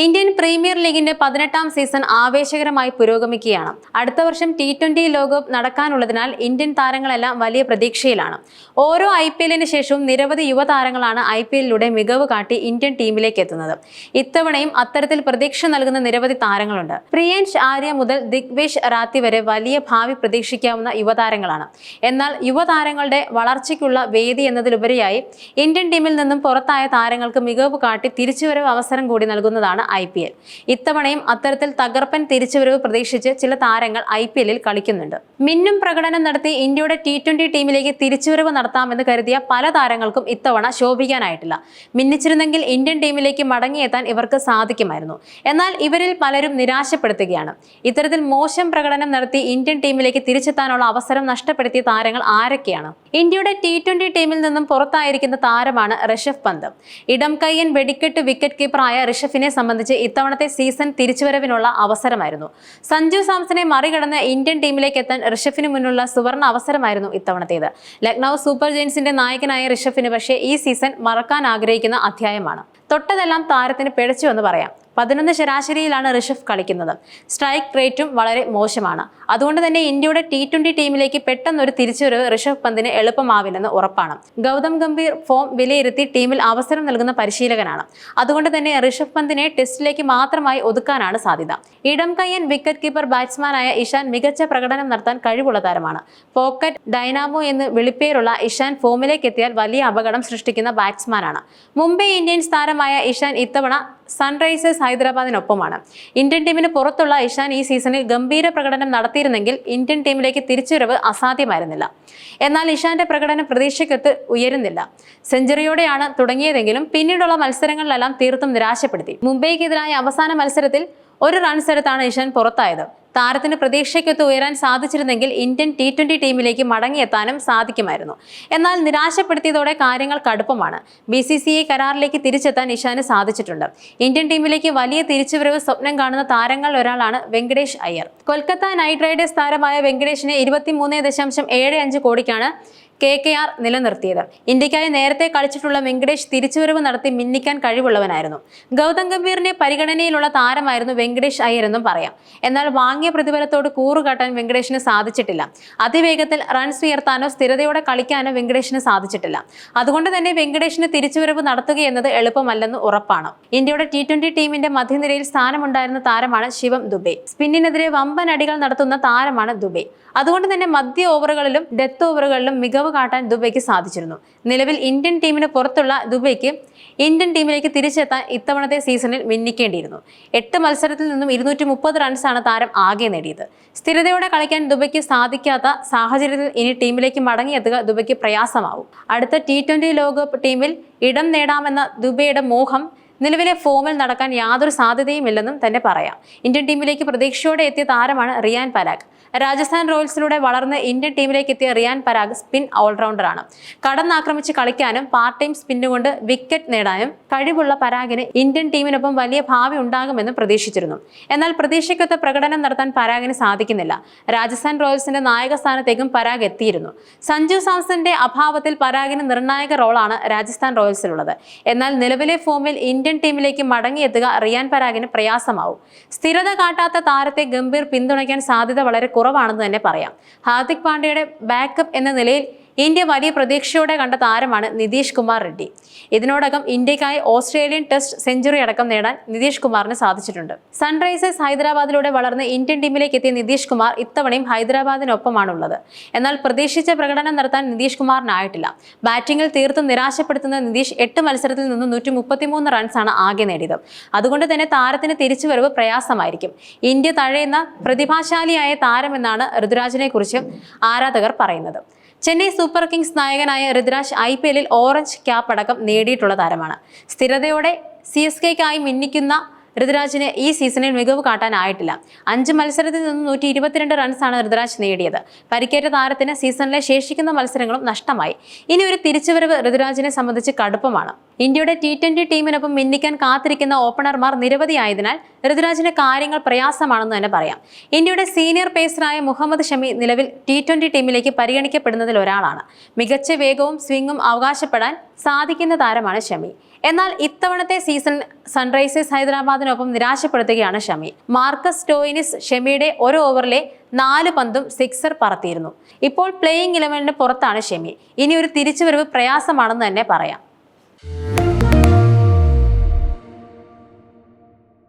Indian premier ലീഗിന്റെ പതിനെട്ടാം season ആവേശകരമായി പുരോഗമിക്കുകയാണ്. അടുത്ത വർഷം ടി ട്വന്റി ലോകകപ്പ് നടക്കാനുള്ളതിനാൽ ഇന്ത്യൻ താരങ്ങളെല്ലാം വലിയ പ്രതീക്ഷയിലാണ്. ഓരോ ഐ പി എല്ലിന് ശേഷവും നിരവധി യുവതാരങ്ങളാണ് ഐ പി എല്ലിലൂടെ മികവ് കാട്ടി ഇന്ത്യൻ ടീമിലേക്ക് എത്തുന്നത്. ഇത്തവണയും അത്തരത്തിൽ പ്രതീക്ഷ നൽകുന്ന നിരവധി താരങ്ങളുണ്ട്. പ്രിയൻഷ് ആര്യ മുതൽ ദിഗ്വേഷ് റാത്തി വരെ വലിയ ഭാവി പ്രതീക്ഷിക്കാവുന്ന യുവതാരങ്ങളാണ് എന്നാൽ യുവതാരങ്ങളുടെ വളർച്ചയ്ക്കുള്ള വേദി എന്നതിലുപരിയായി ഇന്ത്യൻ ടീമിൽ നിന്നും പുറത്തായ താരങ്ങൾക്ക് മികവ് കാട്ടി തിരിച്ചുവരവ് അവസരം കൂടി നൽകുന്നതാണ് ഐ പി എൽ. ഇത്തവണയും അത്തരത്തിൽ തകർപ്പൻ തിരിച്ചുവരവ് പ്രതീക്ഷിച്ച് ചില താരങ്ങൾ ഐ പി എല്ലിൽ കളിക്കുന്നുണ്ട്. മിന്നും പ്രകടനം നടത്തി ഇന്ത്യയുടെ ടി ട്വന്റി ടീമിലേക്ക് തിരിച്ചുവരവ് നടത്താമെന്ന് കരുതിയ പല താരങ്ങൾക്കും ഇത്തവണ ശോഭിക്കാനായിട്ടില്ല. മിന്നിച്ചിരുന്നെങ്കിൽ ഇന്ത്യൻ ടീമിലേക്ക് മടങ്ങിയെത്താൻ ഇവർക്ക് സാധിക്കുമായിരുന്നു. എന്നാൽ ഇവരിൽ പലരും നിരാശപ്പെടുത്തുകയാണ്. ഇത്തരത്തിൽ മോശം പ്രകടനം നടത്തി ഇന്ത്യൻ ടീമിലേക്ക് തിരിച്ചെത്താനുള്ള അവസരം നഷ്ടപ്പെടുത്തിയ താരങ്ങൾ ആരൊക്കെയാണ്? ഇന്ത്യയുടെ ടി ട്വന്റി ടീമിൽ നിന്നും പുറത്തായിരിക്കുന്ന താരമാണ് ഋഷഭ് പന്ത്. ഇടംകയ്യൻ വെടിക്കെട്ട് വിക്കറ്റ് കീപ്പറായ ഋഷഭിനെ സംബന്ധിച്ച് ഇത്തവണത്തെ സീസൺ തിരിച്ചുവരവിനുള്ള അവസരമായിരുന്നു. സഞ്ജു സാംസനെ മറികടന്ന് ഇന്ത്യൻ ടീമിലേക്ക് എത്താൻ ഋഷഭിന് മുന്നിലുള്ള സുവർണ അവസരമായിരുന്നു ഇത്തവണത്തേത്. ലക്നൗ സൂപ്പർ ജയൻസിന്റെ നായകനായ ഋഷഭിന് പക്ഷേ ഈ സീസൺ മറക്കാൻ ആഗ്രഹിക്കുന്ന അധ്യായമാണ്. തൊട്ടതെല്ലാം താരത്തിന് പിഴച്ചു എന്ന് പറയാം. പതിനൊന്ന് ശരാശരിയിലാണ് ഋഷഭ് കളിക്കുന്നത്. സ്ട്രൈക്ക് റേറ്റും വളരെ മോശമാണ്. അതുകൊണ്ട് തന്നെ ഇന്ത്യയുടെ ടി ട്വന്റി ടീമിലേക്ക് പെട്ടെന്നൊരു തിരിച്ചുവരവ് ഋഷഭ് പന്തിന് എളുപ്പമാവില്ലെന്ന് ഉറപ്പാണ്. ഗൗതം ഗംഭീർ ഫോം വിലയിരുത്തി ടീമിൽ അവസരം നൽകുന്ന പരിശീലകനാണ്. അതുകൊണ്ട് തന്നെ ഋഷഭ് പന്തിനെ ടെസ്റ്റിലേക്ക് മാത്രമായി ഒതുക്കാനാണ് സാധ്യത. ഇടം കയ്യൻ വിക്കറ്റ് കീപ്പർ ബാറ്റ്സ്മാനായ ഇഷാൻ മികച്ച പ്രകടനം നടത്താൻ കഴിവുള്ള താരമാണ്. പോക്കറ്റ് ഡൈനാമോ എന്ന് വിളിപ്പേരുള്ള ഇഷാൻ ഫോമിലേക്ക് എത്തിയാൽ വലിയ അപകടം സൃഷ്ടിക്കുന്ന ബാറ്റ്സ്മാനാണ് മുംബൈ ഇന്ത്യൻസ് താരമായ ഇഷാൻ ഇത്തവണ സൺറൈസേഴ്സ് ഹൈദരാബാദിനൊപ്പമാണ്. ഇന്ത്യൻ ടീമിന് പുറത്തുള്ള ഇഷാൻ ഈ സീസണിൽ ഗംഭീര പ്രകടനം നടത്തിയിരുന്നെങ്കിൽ ഇന്ത്യൻ ടീമിലേക്ക് തിരിച്ചുവരവ് അസാധ്യമായിരുന്നില്ല. എന്നാൽ ഇഷാന്റെ പ്രകടനം പ്രതീക്ഷയ്ക്കൊത്ത് ഉയരുന്നില്ല. സെഞ്ചുറിയോടെയാണ് തുടങ്ങിയതെങ്കിലും പിന്നീടുള്ള മത്സരങ്ങളിലെല്ലാം തീർത്തും നിരാശപ്പെടുത്തി. മുംബൈക്കെതിരായ അവസാന മത്സരത്തിൽ ഒരു റൺസ് എടുത്താണ് ഇഷാൻ പുറത്തായത്. താരത്തിന് പ്രതീക്ഷയ്ക്കൊത്ത് ഉയരാൻ സാധിച്ചിരുന്നെങ്കിൽ ഇന്ത്യൻ ടി ട്വന്റി ടീമിലേക്ക് മടങ്ങിയെത്താനും സാധിക്കുമായിരുന്നു. എന്നാൽ നിരാശപ്പെടുത്തിയതോടെ കാര്യങ്ങൾ കടുപ്പമാണ്. ബി സി സി ഐ കരാറിലേക്ക് തിരിച്ചെത്താൻ ഇഷാന് സാധിച്ചിട്ടുണ്ട്. ഇന്ത്യൻ ടീമിലേക്ക് വലിയ തിരിച്ചുവരവ് സ്വപ്നം കാണുന്ന താരങ്ങളിൽ ഒരാളാണ് വെങ്കടേഷ് അയ്യർ. കൊൽക്കത്ത നൈറ്റ് റൈഡേഴ്സ് താരമായ വെങ്കടേഷിനെ ഇരുപത്തിമൂന്ന് ദശാംശം ഏഴ് അഞ്ച് കോടിക്കാണ് കെ കെ ആർ നിലനിർത്തിയത്. ഇന്ത്യക്കായി നേരത്തെ കളിച്ചിട്ടുള്ള വെങ്കടേഷ് തിരിച്ചുവരവ് നടത്തി മിന്നിക്കാൻ കഴിവുള്ളവനായിരുന്നു. ഗൗതം ഗംഭീറിന്റെ പരിഗണനയിലുള്ള താരമായിരുന്നു വെങ്കടേഷ് അയ്യർ എന്നും പറയാം. എന്നാൽ വാങ്ങിയ പ്രതിഫലത്തോട് കൂറുകാട്ടാൻ വെങ്കടേഷിന് സാധിച്ചിട്ടില്ല. അതിവേഗത്തിൽ റൺസ് ഉയർത്താനോ സ്ഥിരതയോടെ കളിക്കാനോ വെങ്കടേഷിന് സാധിച്ചിട്ടില്ല. അതുകൊണ്ട് തന്നെ വെങ്കടേഷിന് തിരിച്ചുവരവ് നടത്തുകയെന്നത് എളുപ്പമല്ലെന്ന് ഉറപ്പാണ്. ഇന്ത്യയുടെ ടി ട്വന്റി ടീമിന്റെ മധ്യനിരയിൽ സ്ഥാനമുണ്ടായിരുന്ന താരമാണ് ശിവം ദുബെ. സ്പിന്നിനെതിരെ വമ്പൻ അടികൾ നടത്തുന്ന താരമാണ് ദുബെ. അതുകൊണ്ട് തന്നെ മധ്യ ഓവറുകളിലും ഡെത്ത് ഓവറുകളിലും മികവ് കാട്ടാൻ ദുബൈക്ക് സാധിച്ചിരുന്നു. നിലവിൽ ഇന്ത്യൻ ടീമിന് പുറത്തുള്ള ദുബൈക്ക് ഇന്ത്യൻ ടീമിലേക്ക് തിരിച്ചെത്താൻ ഇത്തവണത്തെ സീസണിൽ മിന്നിക്കേണ്ടിയിരുന്നു. എട്ട് മത്സരത്തിൽ നിന്നും ഇരുന്നൂറ്റി മുപ്പത് റൺസാണ് താരം ആകെ നേടിയത്. സ്ഥിരതയോടെ കളിക്കാൻ ദുബൈക്ക് സാധിക്കാത്ത സാഹചര്യത്തിൽ ഇനി ടീമിലേക്ക് മടങ്ങിയെത്തുക ദുബൈക്ക് പ്രയാസമാവും. അടുത്ത ടി ട്വന്റി ലോകകപ്പ് ടീമിൽ ഇടം നേടാമെന്ന ദുബൈയുടെ മോഹം നിലവിലെ ഫോമിൽ നടക്കാൻ യാതൊരു സാധ്യതയുമില്ലെന്നും തന്നെ പറയാം. ഇന്ത്യൻ ടീമിലേക്ക് പ്രതീക്ഷയോടെ എത്തിയ താരമാണ് റിയാൻ പരാഗ്. രാജസ്ഥാൻ റോയൽസിലൂടെ വളർന്ന് ഇന്ത്യൻ ടീമിലേക്ക് എത്തിയ റിയാൻ പരാഗ് സ്പിൻ ഓൾറൗണ്ടറാണ്. കടന്നാക്രമിച്ച് കളിക്കാനും പാർട്ട് ടൈം സ്പിന്നുകൊണ്ട് വിക്കറ്റ് നേടാനും കഴിവുള്ള പരാഗിന് ഇന്ത്യൻ ടീമിനൊപ്പം വലിയ ഭാവി ഉണ്ടാകുമെന്ന് പ്രതീക്ഷിച്ചിരുന്നു. എന്നാൽ പ്രതീക്ഷയ്ക്കൊത്ത പ്രകടനം നടത്താൻ പരാഗിന് സാധിക്കുന്നില്ല. രാജസ്ഥാൻ റോയൽസിന്റെ നായക സ്ഥാനത്തേക്കും പരാഗ് എത്തിയിരുന്നു. സഞ്ജു സാംസന്റെ അഭാവത്തിൽ പരാഗിന് നിർണായക റോളാണ് രാജസ്ഥാൻ റോയൽസിലുള്ളത്. എന്നാൽ നിലവിലെ ഫോമിൽ ഇന്ത്യൻ ടീമിലേക്ക് മടങ്ങിയെത്തുക റിയാൻ പരാഗിന് പ്രയാസമാവും. സ്ഥിരത കാട്ടാത്ത താരത്തെ ഗംഭീർ പിന്തുണയ്ക്കാൻ സാധ്യത വളരെ കുറവാണെന്ന് തന്നെ പറയാം. ഹാർദിക് പാണ്ഡ്യയുടെ ബാക്കപ്പ് എന്ന നിലയിൽ ഇന്ത്യ വലിയ പ്രതീക്ഷയോടെ കണ്ട താരമാണ് നിതീഷ് കുമാർ റെഡ്ഡി. ഇതിനോടകം ഇന്ത്യക്കായി ഓസ്ട്രേലിയൻ ടെസ്റ്റ് സെഞ്ചുറി അടക്കം നേടാൻ നിതീഷ് കുമാറിന് സാധിച്ചിട്ടുണ്ട്. സൺറൈസേഴ്സ് ഹൈദരാബാദിലൂടെ വളർന്ന് ഇന്ത്യൻ ടീമിലേക്ക് എത്തിയ നിതീഷ് കുമാർ ഇത്തവണയും ഹൈദരാബാദിനൊപ്പമാണുള്ളത്. എന്നാൽ പ്രതീക്ഷിച്ച പ്രകടനം നടത്താൻ നിതീഷ് കുമാറിനായിട്ടില്ല. ബാറ്റിംഗിൽ തീർത്തും നിരാശപ്പെടുത്തുന്ന നിതീഷ് എട്ട് മത്സരത്തിൽ നിന്ന് നൂറ്റി മുപ്പത്തിമൂന്ന് റൺസാണ് ആകെ നേടിയത്. അതുകൊണ്ട് തന്നെ താരത്തിന് തിരിച്ചുവരവ് പ്രയാസമായിരിക്കും. ഇന്ത്യ തഴയുന്ന പ്രതിഭാശാലിയായ താരമെന്നാണ് ഋതുരാജിനെ കുറിച്ച് ആരാധകർ പറയുന്നത്. ചെന്നൈ സൂപ്പർ കിങ്സ് നായകനായ ഋതുരാജ് ഐ പി എല്ലിൽ ഓറഞ്ച് ക്യാപ്പ് അടക്കം നേടിയിട്ടുള്ള താരമാണ്. സ്ഥിരതയോടെ സി എസ് കെക്കായി മിന്നിക്കുന്ന ഋതുരാജിന് ഈ സീസണിൽ മികവ് കാട്ടാനായിട്ടില്ല. അഞ്ച് മത്സരത്തിൽ നിന്ന് നൂറ്റി ഇരുപത്തിരണ്ട് റൺസാണ് ഋതുരാജ് നേടിയത്. പരിക്കേറ്റ താരത്തിന് സീസണിലെ ശേഷിക്കുന്ന മത്സരങ്ങളും നഷ്ടമായി. ഇനി ഒരു തിരിച്ചുവരവ് ഋതുരാജിനെ സംബന്ധിച്ച് കടുപ്പമാണ്. ഇന്ത്യയുടെ ടി ട്വന്റി ടീമിനൊപ്പം മിന്നിക്കാൻ കാത്തിരിക്കുന്ന ഓപ്പണർമാർ നിരവധിയായതിനാൽ ഋതുരാജിന് കാര്യങ്ങൾ പ്രയാസമാണെന്ന് തന്നെ പറയാം. ഇന്ത്യയുടെ സീനിയർ പേസറായ മുഹമ്മദ് ഷമി നിലവിൽ ടി ട്വന്റി ടീമിലേക്ക് പരിഗണിക്കപ്പെടുന്നതിൽ ഒരാളാണ്. മികച്ച വേഗവും സ്വിംഗും അവകാശപ്പെടാൻ സാധിക്കുന്ന താരമാണ് ഷമി. എന്നാൽ ഇത്തവണത്തെ സീസൺ സൺറൈസേഴ്സ് ഹൈദരാബാദിനൊപ്പം നിരാശപ്പെടുത്തുകയാണ് ഷമി. മാർക്കസ് സ്റ്റോയിനിസ് ഷമിയുടെ ഒരു ഓവറിലെ നാല് പന്തും സിക്സർ പറത്തിയിരുന്നു. ഇപ്പോൾ പ്ലേയിങ് ഇലവനിന് പുറത്താണ് ഷമി. ഇനി ഒരു തിരിച്ചുവരവ് പ്രയാസമാണെന്ന് തന്നെ പറയാം. Thank.